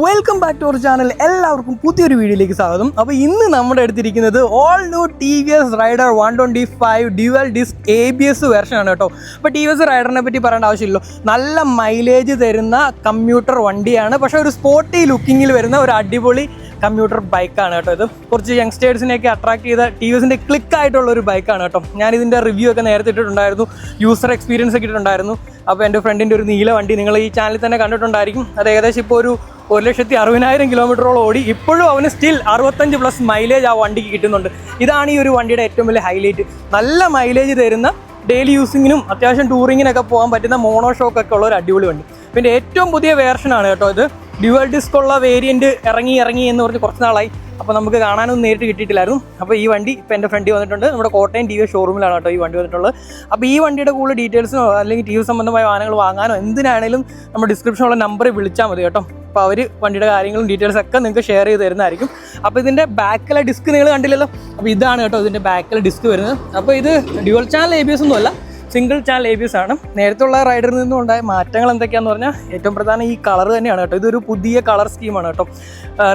Welcome back to our channel എല്ലാവർക്കും പുതിയൊരു വീഡിയോയിലേക്ക് സ്വാഗതം. അപ്പോൾ ഇന്ന് നമ്മുടെ അടുത്തിരിക്കുന്നത് all new T V S Raider one twenty five dual disc A B S version ആണ് കേട്ടോ. അപ്പോൾ ടി വി എസ് റൈഡറിനെ പറ്റി പറയേണ്ട ആവശ്യമില്ലല്ലോ. നല്ല മൈലേജ് തരുന്ന കമ്പ്യൂട്ടർ വണ്ടിയാണ്. പക്ഷേ ഒരു സ്പോർട്ടി ലുക്കിങ്ങിൽ വരുന്ന ഒരു അടിപൊളി കമ്പ്യൂട്ടർ ബൈക്കാണ് കേട്ടോ ഇത്. കുറച്ച് യങ്സ്റ്റേഴ്സിനെയൊക്കെ അട്രാക്ട് ചെയ്ത ടി വി എസിന്റെ ക്ലിക്ക് ആയിട്ടുള്ള ഒരു ബൈക്കാണ് കേട്ടോ. ഞാൻ ഇതിന്റെ റിവ്യൂ ഒക്കെ നേരത്തെ ഇട്ടിട്ടുണ്ടായിരുന്നു. യൂസർ എക്സ്പീരിയൻസ് ഒക്കെ ഇട്ടിട്ടുണ്ടായിരുന്നു. അപ്പോൾ എന്റെ ഫ്രണ്ടിന്റെ ഒരു നീല വണ്ടി നിങ്ങൾ ഈ ചാനലിൽ തന്നെ കണ്ടിട്ടുണ്ടായിരിക്കും. അത് ഏകദേശം ഇപ്പോൾ ഒരു ഒരു ലക്ഷത്തി അറുപതിനായിരം കിലോമീറ്ററോളം ഓടി ഇപ്പോഴും അവന് സ്റ്റിൽ അറുപത്തഞ്ച് പ്ലസ് മൈലേജ് ആ വണ്ടിക്ക് കിട്ടുന്നുണ്ട്. ഇതാണ് ഈ ഒരു വണ്ടിയുടെ ഏറ്റവും വലിയ ഹൈലൈറ്റ് നല്ല മൈലേജ് തരുന്ന ഡെയിലി യൂസിങ്ങിനും അത്യാവശ്യം ടൂറിങ്ങിനൊക്കെ പോകാൻ പറ്റുന്ന മോണോ ഷോക്ക് ഒക്കെ ഉള്ള ഒരു അടിപൊളി വണ്ടി. പിന്നെ ഏറ്റവും പുതിയ വേർഷനാണ് കേട്ടോ ഇത്. ഡ്യുവൽ ഡിസ്ക് ഉള്ള വേരിയന്റ് ഇറങ്ങി ഇറങ്ങി എന്ന് പറഞ്ഞ് കുറച്ച് നാളായി. അപ്പോൾ നമുക്ക് കാണാനൊന്നും നേരിട്ട് കിട്ടിയിട്ടില്ലായിരുന്നു. അപ്പോൾ ഈ വണ്ടി ഇപ്പോൾ എന്റെ ഫ്രണ്ട് വന്നിട്ടുണ്ട്. നമ്മുടെ കോട്ടയം ടി വി ഷോറൂമിലാണ് കേട്ടോ ഈ വണ്ടി വന്നിട്ടുള്ളത്. അപ്പോൾ ഈ വണ്ടിയുടെ കൂടുതൽ ഡീറ്റെയിൽസിനോ അല്ലെങ്കിൽ ടി വി സംബന്ധമായ വാഹനങ്ങൾ വാങ്ങാനോ എന്തിനാണെങ്കിലും നമ്മുടെ ഡിസ്ക്രിപ്ഷനുള്ള നമ്പറിൽ വിളിച്ചാൽ മതി കേട്ടോ. അപ്പോൾ അവർ വണ്ടിയുടെ കാര്യങ്ങളും ഡീറ്റെയിൽസ് ഒക്കെ നിങ്ങൾക്ക് ഷെയർ ചെയ്ത് തരുന്നതായിരിക്കും. അപ്പോൾ ഇതിന്റെ ബാക്കിലെ ഡിസ്ക് നിങ്ങൾ കണ്ടില്ലല്ലോ? അപ്പോൾ ഇതാണ് കേട്ടോ ഇതിന്റെ ബാക്കിലെ ഡിസ്ക് വരുന്നത്. അപ്പോൾ ഇത് dual channel A B S ഒന്നുമല്ല single channel A B S ആണ്. നേരത്തെ ഉള്ള റൈഡറിൽ നിന്നും ഉണ്ടായ മാറ്റങ്ങൾ എന്തൊക്കെയാന്ന് പറഞ്ഞാൽ ഏറ്റവും പ്രധാനം ഈ കളർ തന്നെയാണ് കേട്ടോ. ഇതൊരു പുതിയ കളർ സ്കീമാണ് കേട്ടോ.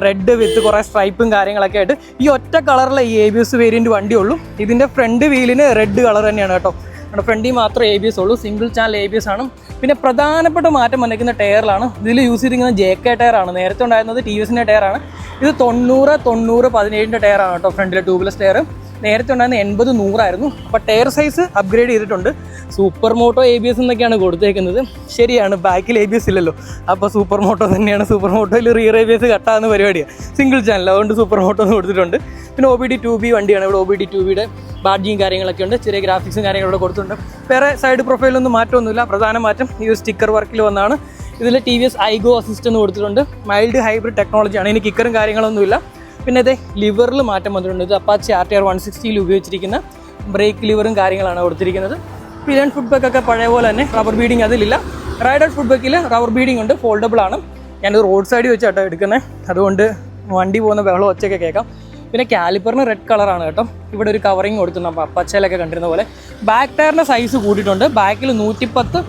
റെഡ് വിത്ത് കുറേ സ്ട്രൈപ്പും കാര്യങ്ങളൊക്കെ ആയിട്ട് ഈ ഒറ്റ കളറിലെ ഈ എ ബി എസ് വേരിയന്റ് വണ്ടിയുള്ളൂ ഇതിന്റെ ഫ്രണ്ട് വീലിന് റെഡ് കളർ തന്നെയാണ് കേട്ടോ. നമ്മുടെ ഫ്രണ്ടിൽ മാത്രമേ എ ബി എസ് ഉള്ളൂ. Single channel A B S ആണ്. പിന്നെ പ്രധാനപ്പെട്ട മാറ്റം വന്നിരിക്കുന്ന ടയറിലാണ് ഇതിൽ യൂസ് ചെയ്തിരിക്കുന്ന ജെ കെ ആണ്. നേരത്തെ ഉണ്ടായിരുന്നത് ടി വി എസിന്റെ ടയറാണ് ഇത് തൊണ്ണൂറ് തൊണ്ണൂറ് പതിനേഴിന്റെ ടയറാണ് കേട്ടോ ഫ്രണ്ടിലെ ട്യൂബ്ലെസ് ടയർ നേരത്തെ ഉണ്ടായിരുന്ന എൺപത് നൂറായിരുന്നു. അപ്പോൾ ടയർ സൈസ് അപ്ഗ്രേഡ് ചെയ്തിട്ടുണ്ട്. Super moto A B S എന്നൊക്കെയാണ് കൊടുത്തേക്കുന്നത്. ശരിയാണ് ബാക്കിൽ എ ബി എസ് ഇല്ലല്ലോ. അപ്പോൾ സൂപ്പർ മോട്ടോ തന്നെയാണ്. സൂപ്പർ മോട്ടോയിൽ റിയർ എ ബി എസ് കട്ടാകുന്ന പരിപാടിയാണ് സിംഗിൾ ചാനൽ അതുകൊണ്ട് സൂപ്പർ മോട്ടോ എന്ന് കൊടുത്തിട്ടുണ്ട്. പിന്നെ O B D two B വണ്ടിയാണ്. ഇവിടെ ഒ ബി ഡി ടു ബിയുടെ ബാഡ്ജിയും കാര്യങ്ങളൊക്കെ ഉണ്ട്. ചെറിയ ഗ്രാഫിക്സും കാര്യങ്ങളും ഇവിടെ കൊടുത്തിട്ടുണ്ട്. വേറെ സൈഡ് പ്രൊഫൈലൊന്നും മാറ്റമൊന്നുമില്ല. പ്രധാന മാറ്റം ഈ ഒരു സ്റ്റിക്കർ വർക്കിൽ വന്നാണ്. ഇതിൽ T V S iGo assist എന്ന് കൊടുത്തിട്ടുണ്ട്. മൈൽഡ് ഹൈബ്രിഡ് ടെക്നോളജിയാണ് ഇനി കിക്കറും കാര്യങ്ങളൊന്നുമില്ല. പിന്നെ ഇത് ലിവറിൽ മാറ്റം വന്നിട്ടുണ്ട്. ഇത് Apache R T R one സിക്സ്റ്റിയിൽ ഉപയോഗിച്ചിരിക്കുന്ന ബ്രേക്ക് ലിവറും കാര്യങ്ങളാണ് കൊടുത്തിരിക്കുന്നത്. പിലൻ ഫുഡ് ഒക്കെ പഴയ പോലെ തന്നെ റബ്ബർ ബീഡിങ് അതിലില്ല. റൈഡർ ഫുഡ് ബക്കിൽ റബ്ബർ ബീഡിങ് ഉണ്ട്. ഫോൾഡബിൾ ആണ്. ഞാനത് റോഡ് സൈഡിൽ വെച്ചാട്ടോ എടുക്കുന്നത് അതുകൊണ്ട് വണ്ടി പോകുന്ന ബഹളം ഒച്ചയൊക്കെ കേൾക്കാം. പിന്നെ കാലിപ്പറിന് റെഡ് കളറാണ് കേട്ടോ. ഇവിടെ ഒരു കവറിങ് കൊടുക്കുന്ന പച്ചയിലൊക്കെ കണ്ടിരുന്ന പോലെ. ബാക്ക് ടയറിന്റെ സൈസ് കൂട്ടിയിട്ടുണ്ട് ബാക്കിൽ നൂറ്റിപ്പത്ത്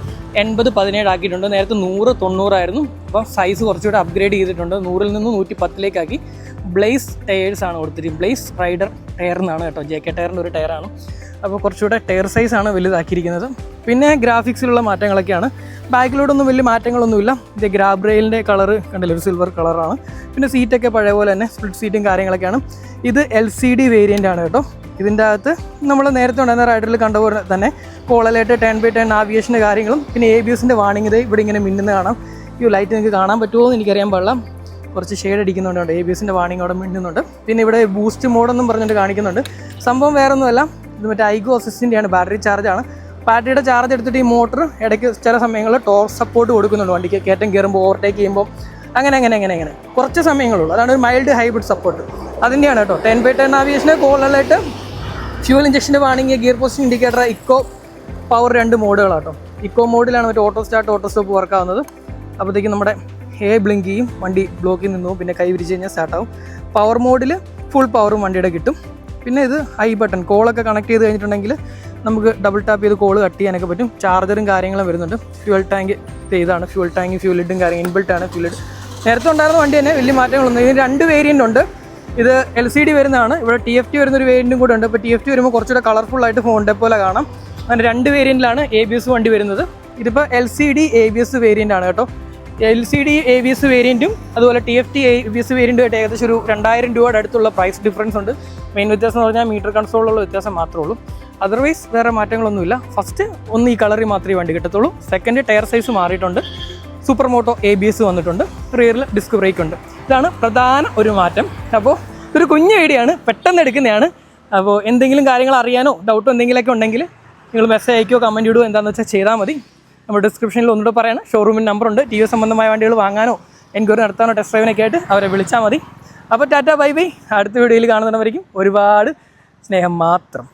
എൺപത് പതിനേഴ് ആക്കിയിട്ടുണ്ട്. നേരത്തെ നൂറ് തൊണ്ണൂറായിരുന്നു. അപ്പം സൈസ് കുറച്ചുകൂടെ അപ്ഗ്രേഡ് ചെയ്തിട്ടുണ്ട്. നൂറിൽ നിന്ന് നൂറ്റി പത്തിലേക്കാക്കി ബ്ലേസ് ടയേഴ്സ് ആണ് കൊടുത്തിരിക്കുന്നത്. ബ്ലേസ് റൈഡർ ടയർ എന്നാണ് കേട്ടോ. ജെ കെ ടയറിന്റെ ഒരു ടയറാണ് അപ്പോൾ കുറച്ചുകൂടെ ടയർ സൈസ് ആണ് വലുതാക്കിയിരിക്കുന്നത്. പിന്നെ ഗ്രാഫിക്സിലുള്ള മാറ്റങ്ങളൊക്കെയാണ്. ബാക്കിലോട്ടൊന്നും വലിയ മാറ്റങ്ങളൊന്നുമില്ല. ഇത് ഗ്രാബ് റെയിലിന്റെ കളറ് കണ്ടില്ല? ഒരു സിൽവർ കളറാണ് പിന്നെ സീറ്റൊക്കെ പഴയ പോലെ തന്നെ സ്പ്ലിറ്റ് സീറ്റും കാര്യങ്ങളൊക്കെയാണ്. ഇത് എൽ സി ഡി വേരിയന്റ് ആണ് കേട്ടോ. ഇതിന്റെ അകത്ത് നമ്മൾ നേരത്തെ ഉണ്ടായിരുന്ന റൈഡറിൽ കണ്ട പോലെ തന്നെ call alert ten by ten ആവിയേഷന്റെ കാര്യങ്ങളും പിന്നെ എ ബി എസിന്റെ വാണിംഗ് ഇത് ഇവിടെ ഇങ്ങനെ മിന്നുന്ന കാണാം. ഈ ലൈറ്റ് നിങ്ങൾക്ക് കാണാൻ പറ്റുമോ എന്ന് എനിക്കറിയാൻ പാടില്ല. കുറച്ച് ഷെയ്ഡ് അടിക്കുന്നുണ്ട് എ ബി എസിന്റെ വാണിംഗ് അവിടെ മിന്നുന്നുണ്ട്. പിന്നെ ഇവിടെ ബൂസ്റ്റ് മോഡെന്നും പറഞ്ഞിട്ട് കാണിക്കുന്നുണ്ട്. സംഭവം വേറെ ഒന്നുമല്ല ഇത് മറ്റേ ഐഗോ അസിസ്റ്റിന്റെയാണ് ബാറ്ററി ചാർജാണ്. ബാറ്ററിയുടെ ചാർജ് എടുത്തിട്ട് ഈ മോട്ടർ ഇടയ്ക്ക് ചില സമയങ്ങളിൽ ടോർക്ക് സപ്പോർട്ട് കൊടുക്കുന്നുണ്ട് വണ്ടിക്ക്. കയറ്റം കയറുമ്പോൾ ഓവർടേക്ക് ചെയ്യുമ്പോൾ. അങ്ങനെ അങ്ങനെ അങ്ങനെ അങ്ങനെ. കുറച്ച് സമയങ്ങളുള്ളൂ. അതാണ് ഒരു മൈൽഡ് ഹൈബ്രിഡ് സപ്പോർട്ട് അതിന്റെയാണ് കേട്ടോ. ടെൻ ബൈ ടെൻ ആവിയേഷന് കോളിലായിട്ട് fuel ഇഞ്ചക്ഷന്റെ warning gear post indicator eco power രണ്ട് മോഡുകളാണ് കേട്ടോ ഇക്കോ മോഡിലാണ് മറ്റേ auto start auto stop work ആവുന്നത്. അപ്പോഴത്തേക്കും നമ്മുടെ ഹേ ബ്ലിങ്ക് ചെയ്യും. വണ്ടി ബ്ലോക്കിൽ നിന്നു. പിന്നെ കൈ വിരിച്ച് കഴിഞ്ഞാൽ സ്റ്റാർട്ടാവും പവർ മോഡിൽ ഫുൾ പവറും വണ്ടിയുടെ കിട്ടും. പിന്നെ ഇത് ഐ ബട്ടൺ കോളൊക്കെ കണക്ട് ചെയ്ത് കഴിഞ്ഞിട്ടുണ്ടെങ്കിൽ നമുക്ക് ഡബിൾ ടാപ്പ് ചെയ്ത് കോൾ കട്ട് ചെയ്യാനൊക്കെ പറ്റും. ചാർജറും കാര്യങ്ങളും വരുന്നുണ്ട്. ഫ്യൂൽ ടാങ്ക് ഇതാണ്. ഫ്യൂൽ ടാങ്ക് ഫ്യൂൽ ഇഡും കാര്യം ആണ്. ഫ്യൂൽ ഇഡ് നേരത്തെ ഉണ്ടായിരുന്ന വണ്ടി തന്നെ വലിയ മാറ്റങ്ങളൊന്നും ഇതിന് രണ്ട് വേരിയന്റ് ഉണ്ട്. ഇത് എൽ സി ഡി വരുന്നതാണ്. ഇവിടെ ടി എഫ് ടി വരുന്ന ഒരു വേരിയന്റും കൂടെ ഉണ്ട്. അപ്പോൾ ടി എഫ് ടി വരുമ്പോൾ കുറച്ചുകൂടെ കളർഫുൾ ആയിട്ട് ഫോണിന്റെ പോലെ കാണാം. അങ്ങനെ രണ്ട് വേരിയന്റിലാണ് എ ബി എസ് വണ്ടി വരുന്നത്. ഇതിപ്പോൾ L C D A B S variant ആണ് കേട്ടോ. L C D A V S വേരിയന്റും അതുപോലെ T F T A V S വേരിയന്റുമായിട്ട് ഏകദേശം ഒരു രണ്ടായിരം രൂപയുടെ അടുത്തുള്ള പ്രൈസ് ഡിഫറൻസ് ഉണ്ട്. മെയിൻ വ്യത്യാസം എന്ന് പറഞ്ഞാൽ മീറ്റർ കൺസോളിലുള്ള വ്യത്യാസം മാത്രമേ ഉള്ളൂ. അതർവൈസ് വേറെ മാറ്റങ്ങളൊന്നുമില്ല. ഫസ്റ്റ് ഒന്ന് ഈ കളറിൽ മാത്രമേ വണ്ടി കിട്ടത്തുള്ളൂ. സെക്കൻഡ് ടയർ സൈസ് മാറിയിട്ടുണ്ട്. Super moto A B S വന്നിട്ടുണ്ട്. റിയറിൽ ഡിസ്ക് ബ്രേക്ക് ഉണ്ട്. ഇതാണ് പ്രധാന ഒരു മാറ്റം. അപ്പോൾ ഒരു കുഞ്ഞു ഐഡിയാണ് പെട്ടെന്ന് എടുക്കുന്നതാണ്. അപ്പോൾ എന്തെങ്കിലും കാര്യങ്ങൾ അറിയാനോ ഡൗട്ടോ എന്തെങ്കിലുമൊക്കെ ഉണ്ടെങ്കിൽ നിങ്ങൾ മെസ്സേജ് അയക്കുകയോ കമന്റ് ഇടുകയോ എന്താണെന്ന് വെച്ചാൽ ചെയ്താൽ മതി. നമ്മുടെ ഡിസ്ക്രിപ്ഷനിൽ ഒന്നുകൂടെ പറയണം. ഷോറൂമിന്റെ നമ്പറുണ്ട് ടി സംബന്ധമായ വണ്ടികൾ വാങ്ങാനോ എൻക്വയറി നടത്താനോ ടെസ്റ്റ് ഡ്രൈവിനൊക്കെ ആയിട്ട് അവരെ വിളിച്ചാൽ മതി. അപ്പോൾ ടാറ്റ ബൈ ബൈ. അടുത്ത വീഡിയോയിൽ കാണുന്നവരേക്കും ഒരുപാട് സ്നേഹം മാത്രം.